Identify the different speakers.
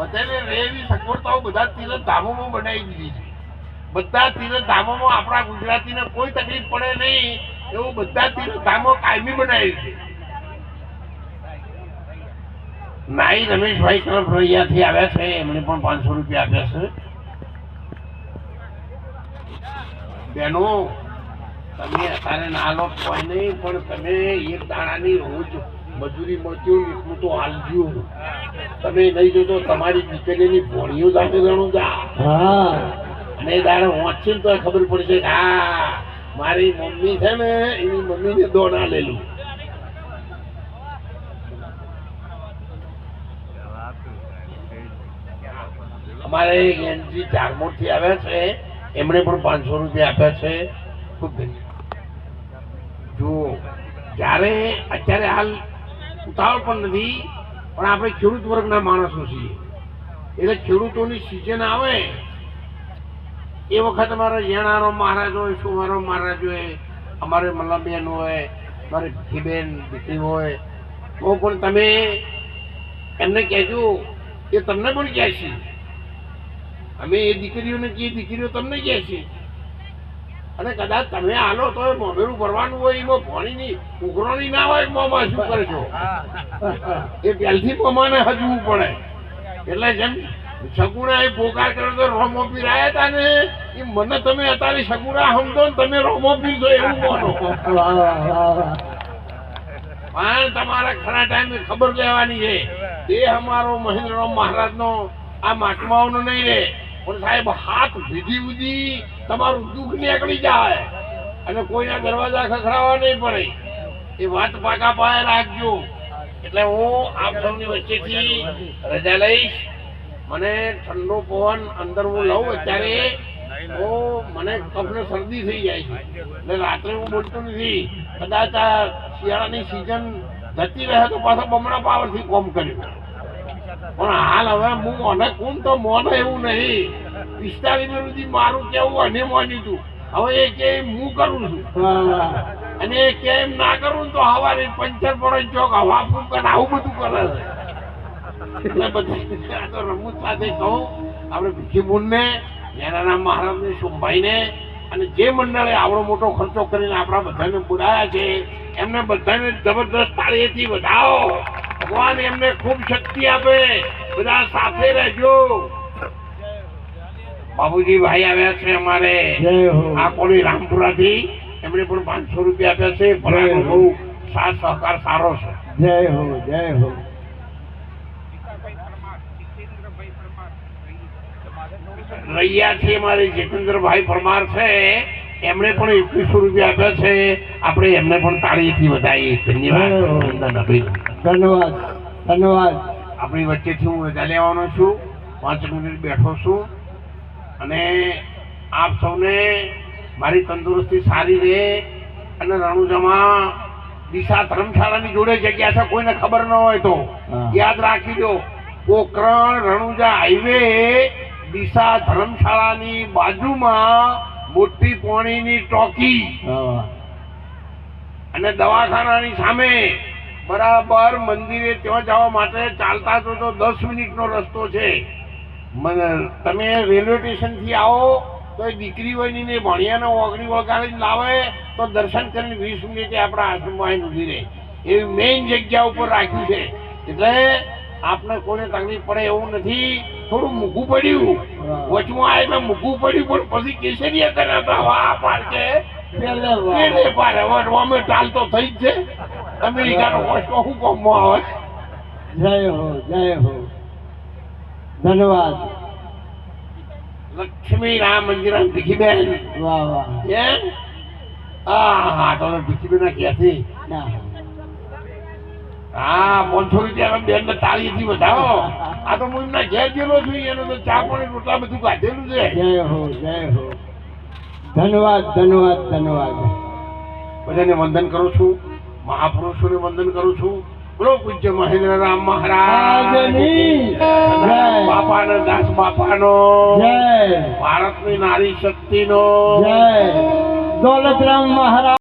Speaker 1: બધાને રહે એવી સગવડતાઓ બધા તીરથ ધામોમાં બનાવી દીધી છે. બધા તીરથ ધામોમાં આપણા ગુજરાતીને કોઈ તકલીફ પડે નહીં, એવું બધા તીરથ ધામો કાયમી બનાવી છે. નાઈ રમેશભાઈ અહીંયાથી આવ્યા છે, એમણે પણ પાંચસો રૂપિયા આપ્યા છે. બેનો, તમે અત્યારે ના લો, કોઈ નહીં, પણ તમે એક દાણાની રોજ મજૂરી મળતી હોય એટલું તો હાલજો તમે નહીં જોતો તમારી દીકરીની ભોણીઓ સાથે ગણું જા
Speaker 2: હા.
Speaker 1: અને દાડે વાંચશે ને તો ખબર પડશે કે હા મારી મમ્મી છે ને એની મમ્મીને દોણા લેલું અમારે એનજી ચારમોડથી આવ્યા છે. એમણે પણ પાંચસો રૂપિયા આપ્યા છે. ખૂબ જુઓ જ્યારે અત્યારે હાલ ઉતાવળ પણ નથી. પણ આપણે ખેડૂત વર્ગના માણસો છીએ. એટલે ખેડૂતોની સિઝન આવે, એ વખત અમારે યેણાનો મહારાજ હોય સુવારો મહારાજ હોય, અમારે મલ્લાબેન હોય, અમારે ભીબેન દીકરી હોય. તો પણ તમે એમને કહેજો એ તમને પણ કહેશે. અમે એ દીકરીઓને કહીએ, દીકરીઓ તમને કહેશે. અને કદાચ તમે આલો તો એ મોઢેરું ભરવાનું હોય એમાં ભણીની ઉઘરાણી ના હોય મોંમાં શું કરશો એ પહેલથી મોમાને હજવું પડે. એટલે જેમ સગુણા એ પોકાર કર્યો તો રોમો પીરાયા હતા ને એ મને તમે અત્યારે સગુણા સમજો ને તમે રોમો પીરજો એવું
Speaker 2: વાહ.
Speaker 1: પણ તમારે ખરા ટાઈમે ખબર લેવાની છે તે અમારો મહેન્દ્ર મહારાજનો આ મહાત્માઓનો નહીં રે. પણ સાહેબ, હાથ વિધિ ઉધી તમારું દુઃખ નીકળી જાય. અને કોઈના દરવાજા ખખડાવવા નહીં પડે. એ વાત પાકા પાયે રાખજો. એટલે હું આપ સૌની વચ્ચેથી રજા લઈશ. મને ઠંડો પવન અંદર હું લઉં અત્યારે તો મને કફને શરદી થઈ જાય છે. એટલે રાત્રે હું બોલતો નથી. કદાચ આ શિયાળાની સિઝન જતી રહે તો પાછો બમણા પાવરથી કોમ કર્યું. પણ હાલ હવે હું મને કોણ તો મોને એવું નહીં. પિસ્તાલીસ સુધી મારું કેવું અને માન્યું હતું હવે એ કે હું કરું છું. અને એ કે એમ ના કરું તો હવારે પંચર પડે ચોક હવા ફૂંકે ને આવું બધું કરે છે. એટલે બધા તો રમૂજ સાથે કહું આપણે ભીખીબુનને નેરાના મહારાજને સોમભાઈને અને જે મંડળે આવડો મોટો ખર્ચો કરીને આપણા બધાને બોલાયા છે એમને બધાને જબરદસ્ત તાળીએથી વધાવો. ભગવાન એમને ખૂબ શક્તિ આપે. બધા સાથે રહેજો. બાબુજી ભાઈ આવ્યા છે અમારે. આ કોળી રામપુરાથી એમણે પણ પાંચસો રૂપિયા આપ્યા છે. ભલાનો બહુ સાથ સહકાર સારો છે.
Speaker 2: જય હો જય હો.
Speaker 1: રૈયા છે મારે જીતેન્દ્રભાઈ પરમાર છે. એમણે પણ એકવીસો રૂપિયા આપ્યા છે. આપણે એમને પણ તાળીથી વધાવીએ ધન્યવાદ. અભિનંદન.
Speaker 2: ધન્યવાદ ધન્યવાદ.
Speaker 1: આપણી વચ્ચેથી હું રજા લેવાનો છું. પાંચ મિનિટ બેઠો છું. અને આપ સૌને મારી તંદુરસ્તી સારી રહે અને રણુજામાં દિશા ધર્મશાળાની જોડે જગ્યા છે કોઈને ખબર ન હોય તો. યાદ રાખી દો પોકરણ રણુજા હાઈવે દિશા ધર્મશાળાની બાજુમાં મોટી પોણીની ટોકી. અને દવાખાનાની સામે બરાબર મંદિરે ત્યાં જવા માટે ચાલતા તો તો દસ મિનિટનો રસ્તો છે. મને તમે રેલવે સ્ટેશનથી આવો તો એ દીકરી વહીને ભણિયાને ઓગણી વગાડીને લાવે તો દર્શન કરીને વીસ મિનિટે આપણા આશ્રમમાં ઊભી રહે. એવી મેઇન જગ્યા ઉપર રાખ્યું છે. એટલે આપને કોઈને તકલીફ પડે એવું નથી. થોડું મૂકવું પડ્યું. વચમાં આવે એટલે મૂકવું પડ્યું પણ પછી કેસરિયા કર્યા હતા વાહ પાડકે
Speaker 2: પેલે
Speaker 1: પાર હવે અમે ટાલ તો થઈ જ છે. અમેરિકાનો વસ્તુ શું કોમમાં આવે
Speaker 2: જય હો જય હો. ધન્યવાદ.
Speaker 1: લક્ષ્મી રામ મંદિર ભીખીબેન.
Speaker 2: વાહ વાહ.
Speaker 1: કેમ હા હા તો ભીખીબેન ક્યાંથી હા પાંચસો રૂપિયા બેન ને તાળી થી વધાવો આ તો હું એમના ઘેર ગયેલો છું એનો તો ચા પાણી રોટલા બધું કાઢેલું છે.
Speaker 2: જય હો જય હો. ધન્યવાદ ધન્યવાદ ધન્યવાદ.
Speaker 1: બધાને વંદન કરું છું. મહાપુરુષોને વંદન કરું છું. બોલો પૂજ્ય મહેન્દ્ર રામ મહારાજ. બાપાનો દાસ બાપાનો.
Speaker 2: જય.
Speaker 1: ભારતની નારી શક્તિનો.
Speaker 2: નો દોલતરામ મહારાજ.